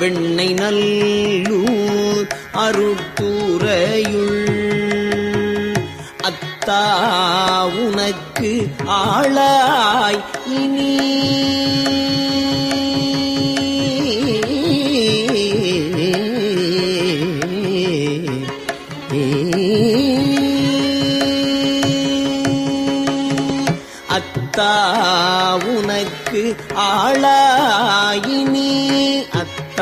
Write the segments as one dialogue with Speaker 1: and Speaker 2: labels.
Speaker 1: வெண்ணை நல்லூர் அருட்டுறையுள் அத்தா உனக்கு ஆளாய் இனி. அத்தா உனக்கு ஆளாயினி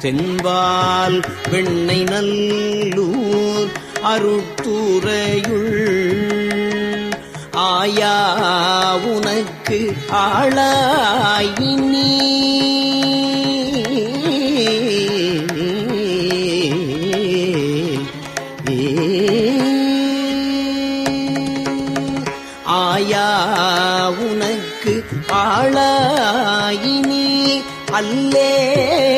Speaker 1: தென்பால் பெண்ணை நல்லூர் அருட்டுறையுள் ஆயா உனக்கு ஆளாயினி. ஆயா உனக்கு ஆளாயினி அல்லே.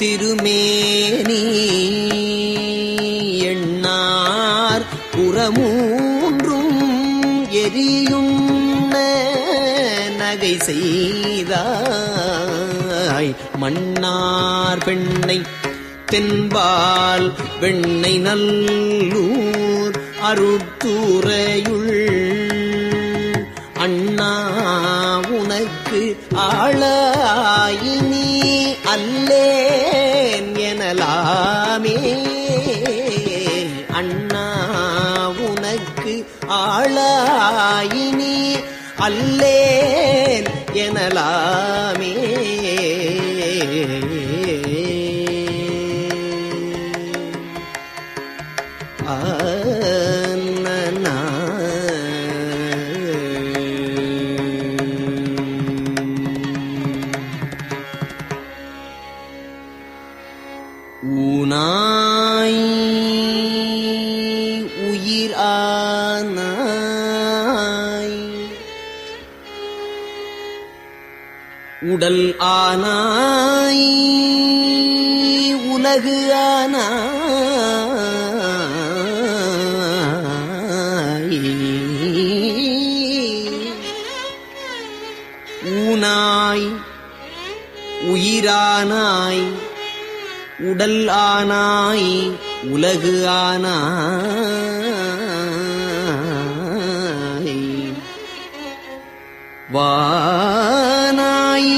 Speaker 1: திருமேனி எண்ணார் புறமூன்றும் எரியும் நகை செய்தாய் மன்னார் பெண்ணை தென்பால் வெண்ணை நல்லூர் அருட்டுறையுள் அண்ணா உனக்கு ஆளாயி அண்ணலாமே அண்ணா உனக்கு ஆளாயினி அல்லேன் எனலாமே. உயிரானாய் உடல் ஆனாய் உலகு ஆனாய். வானாய்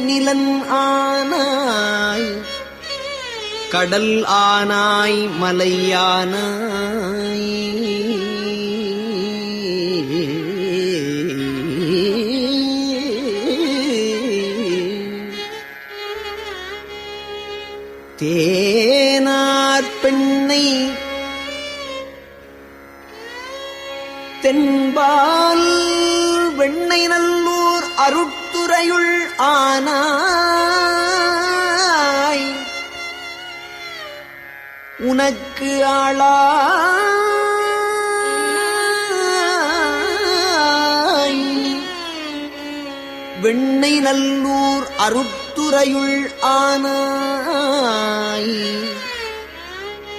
Speaker 1: நிலன் ஆனாய் கடல் ஆனாய் மலையானாய் தேனார் பெண்ணை தென்பால் வெண்ணை நல்லூர் அருட்துறையுள் ஆனாய். உனக்கு ஆளா வெண்ணை நல்லூர் அருட்துறையுள் ஆனாய்.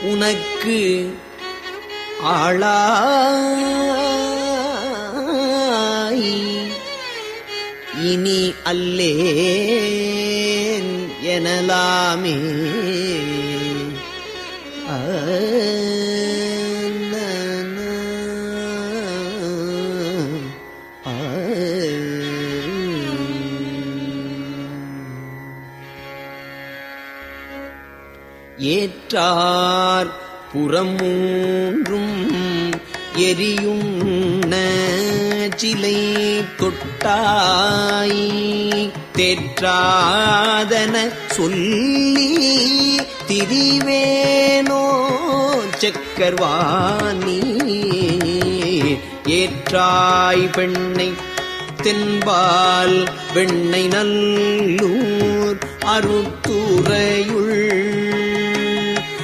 Speaker 1: உனக்கு ஆளாய். இனி அல்லேன் எனலாமே. ஏற்றார் புறமூன்றும் எரியும் சிலை தொட்டாய். தேற்றாதன சொல்லி திரிவேனோ செக்கர்வாணி. ஏற்றாய் பெண்ணை தென்பால் வெண்ணை நல்லூர் அருத்துறையுள்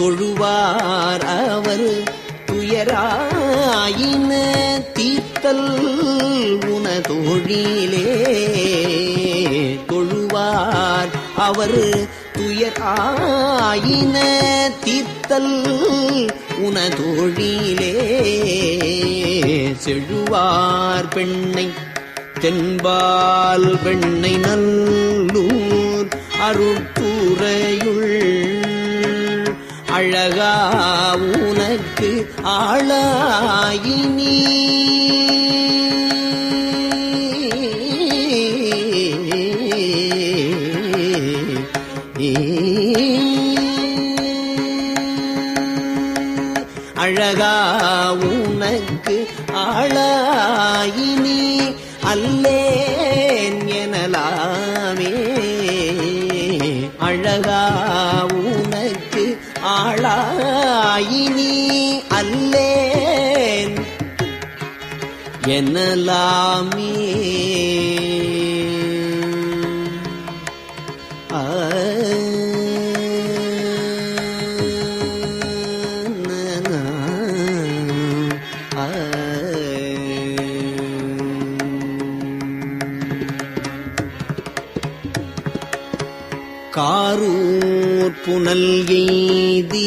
Speaker 1: தொழுவார் அவர். துயராயின தீர்த்தல் உனதொழிலே தொழுவார் அவர். துயராயின தீர்த்தல் உனதொழிலே செழுவார் பெண்ணை. தென்பால் பெண்ணை நல்லூர் அருட்டுறையுள் அழகா உனக்கு ஆளாயினி. அழகா உனக்கு ஆளாயினி. அல்லேன் எனலாமே. அழகா ஆளாயினி அல்லேன் எனலாமே ஆ. காரூர் புனல் எய்தி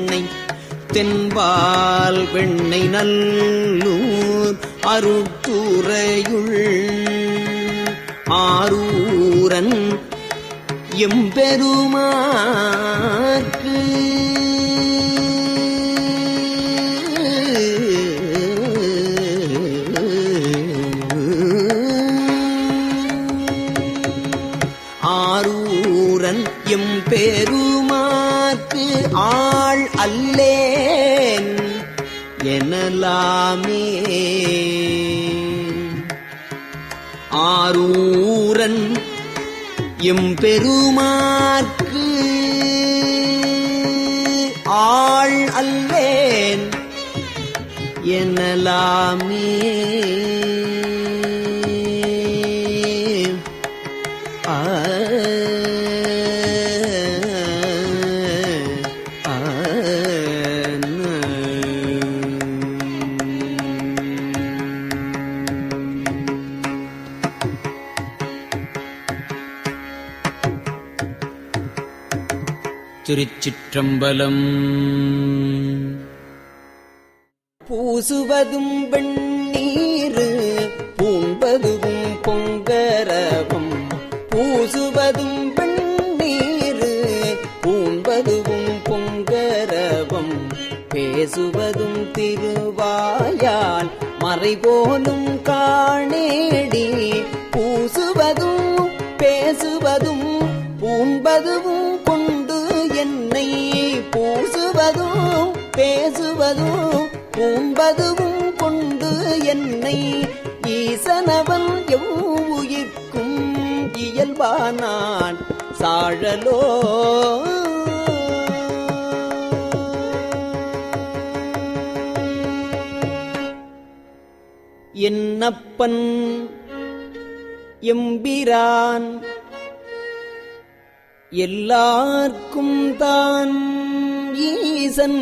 Speaker 1: தென்பால் வெண்ணை நல்லூர் அருட்டுறையுள் ஆரூரன் எம்பெருமாற்கு ஆரூரன் எம்பெரு அல்லேன் எனலாமே. ஆரூரன் எம்பெருமாற்கு ஆள் அல்லேன். எனலாமே. திருச்சிற்றம்பலம். பூசுவதும் வெண்ணீர் பூண்பதும் பொங்கரவும் பூசுவதும் வெண்ணீர் பூண்பதும் பொங்கரவும் பேசுவதும் திருவாயால் மறைபோலும் காணேடி. தன்னை ஈசனவன் எவ்வுயிர்க்கும் இயல்பானான் சாழலோ. என்னப்பன் எம்பிரான்? எல்லார்க்கும் தான் ஈசன்.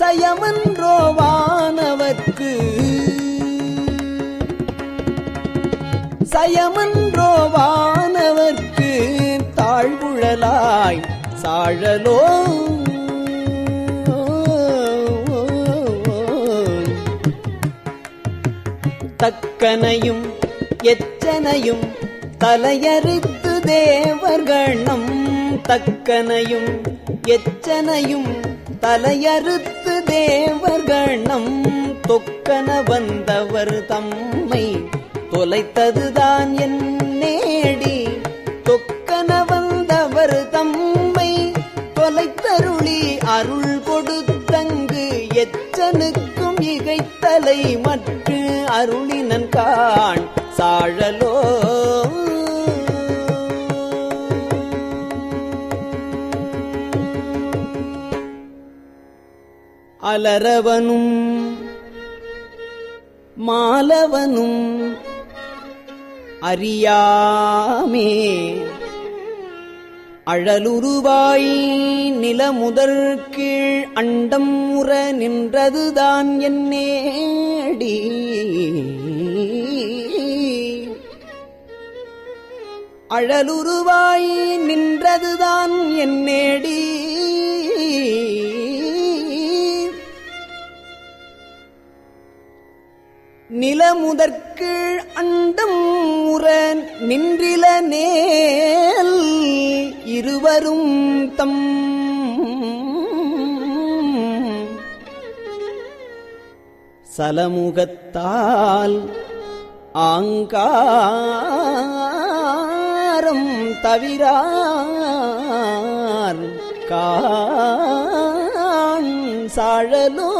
Speaker 1: சயமன்றோவானவர்க்கு சயமன்றோவானவர்க்கு தாழ்வுழலாய் சாழலோ? தக்கனையும் எச்சனையும் தலையறுத்து தேவர்கணம் தக்கனையும் எச்சனையும் தலையறுத்து தேவர்கணம் தொக்கன வந்தவர் தம்மை தொலைத்ததுதான் என் நேடி. தொக்கன வந்தவர் தம்மை தொலைத்தருளி அருள் கொடுத்தங்கு எச்சனுக்கும் இகைத்தலை மற்ற அருளினன் காண் சாழலோ அலரவனும் மாலவனும் அறியாமே. அழலுருவாய் நிலமுதற் கீழ் அண்டம் உற நின்றதுதான் என் நேடி. அழலுருவாய் நின்றதுதான் என் நேடி. நிலமுதற்கீழ் அண்டம் உற நின்றில நேல் இருவரும் தம். சலமுகத்தால் ஆங்காரம் தவிரார். காண் சாழலோ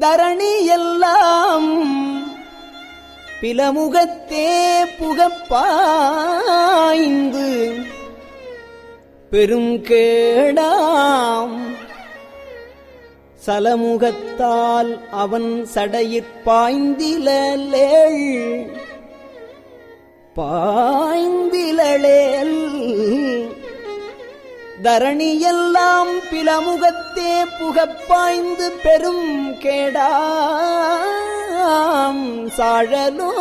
Speaker 1: தரணி எல்லாம் பிலமுகத்தே புகப்பாய்ந்து பெரும் கேடாம் சலமுகத்தால் அவன் சடையிற்பாய்ந்திலேள் பாய்ந்திலளேல் தரணியெல்லாம் பிலமுகத்தே புகப்பாய்ந்து பெரும் கேடாம் சாழலோ.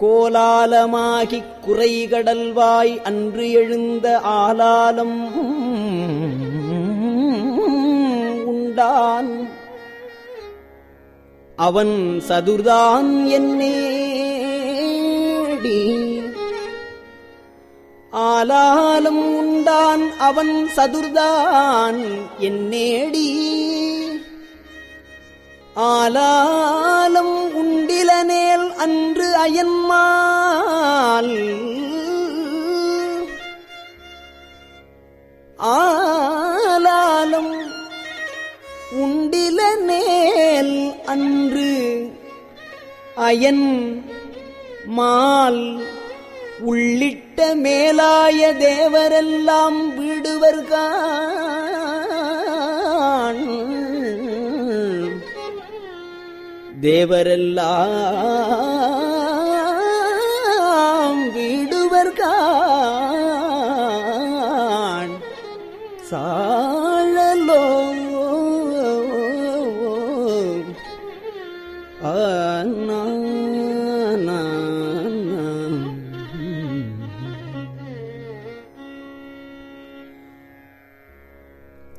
Speaker 1: கோலாலமாகிக் குறைகடல்வாய் அன்று எழுந்த ஆலாலம் உண்டான். அவன் சதுர்தான் என்னேடி ஆலாலும் உண்டான் அவன் சதுர்தான் என்னேடி ஆலாலம் உண்டிலனேல் அன்று அயன்மால். ஆலாலம் உண்டில நேல் அன்று அயன் மால் உள்ளிட்ட மேலாய தேவரெல்லாம் விடுவர்கான் தேவரெல்லாம் விடுவர்கான் சா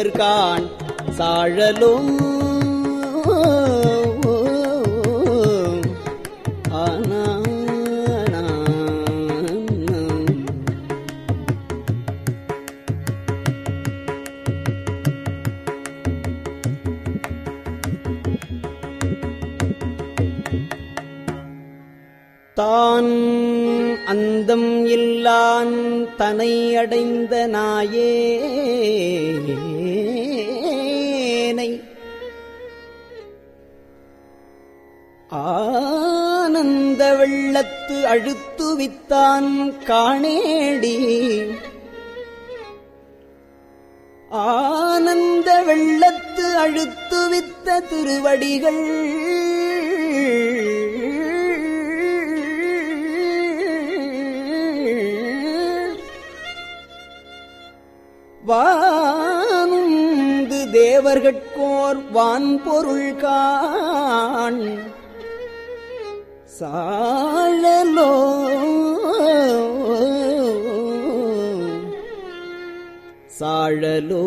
Speaker 1: விடுவர் சாழலும் தான் அந்தம் இல்லான் தனை அடைந்த நாயே. ஆனந்த வெள்ளத்து அழுத்துவித்தான் காணேடி. ஆனந்த வெள்ளத்து அழுத்துவித்த திருவடிகள் வானுந்து தேவர்கட்கோர் வான்பொருள் காண் சாழலோ சாழலோ